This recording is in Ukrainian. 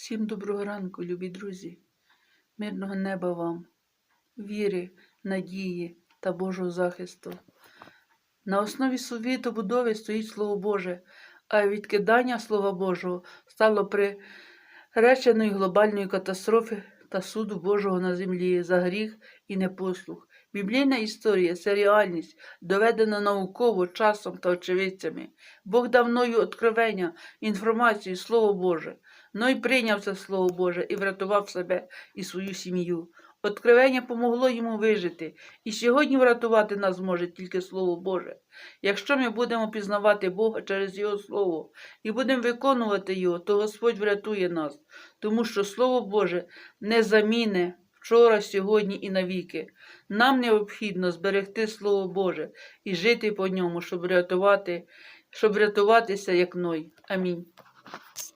Всім доброго ранку, любі друзі, мирного неба вам, віри, надії та Божого захисту. На основі світобудови стоїть Слово Боже, а відкидання Слова Божого стало приреченою глобальної катастрофи та суду Божого на землі за гріх і непослух. Біблійна історія це реальність, доведена науково, часом та очевидцями. Бог дав Ною откровення, інформацію, Слово Боже. Ной прийняв це Слово Боже і врятував себе і свою сім'ю. Откровення помогло йому вижити, і сьогодні врятувати нас може тільки Слово Боже. Якщо ми будемо пізнавати Бога через Його Слово і будемо виконувати Його, то Господь врятує нас, тому що Слово Боже не заміне вчора, сьогодні і навіки. Нам необхідно зберегти Слово Боже і жити по ньому, щоб рятувати, щоб рятуватися як Ной. Амінь.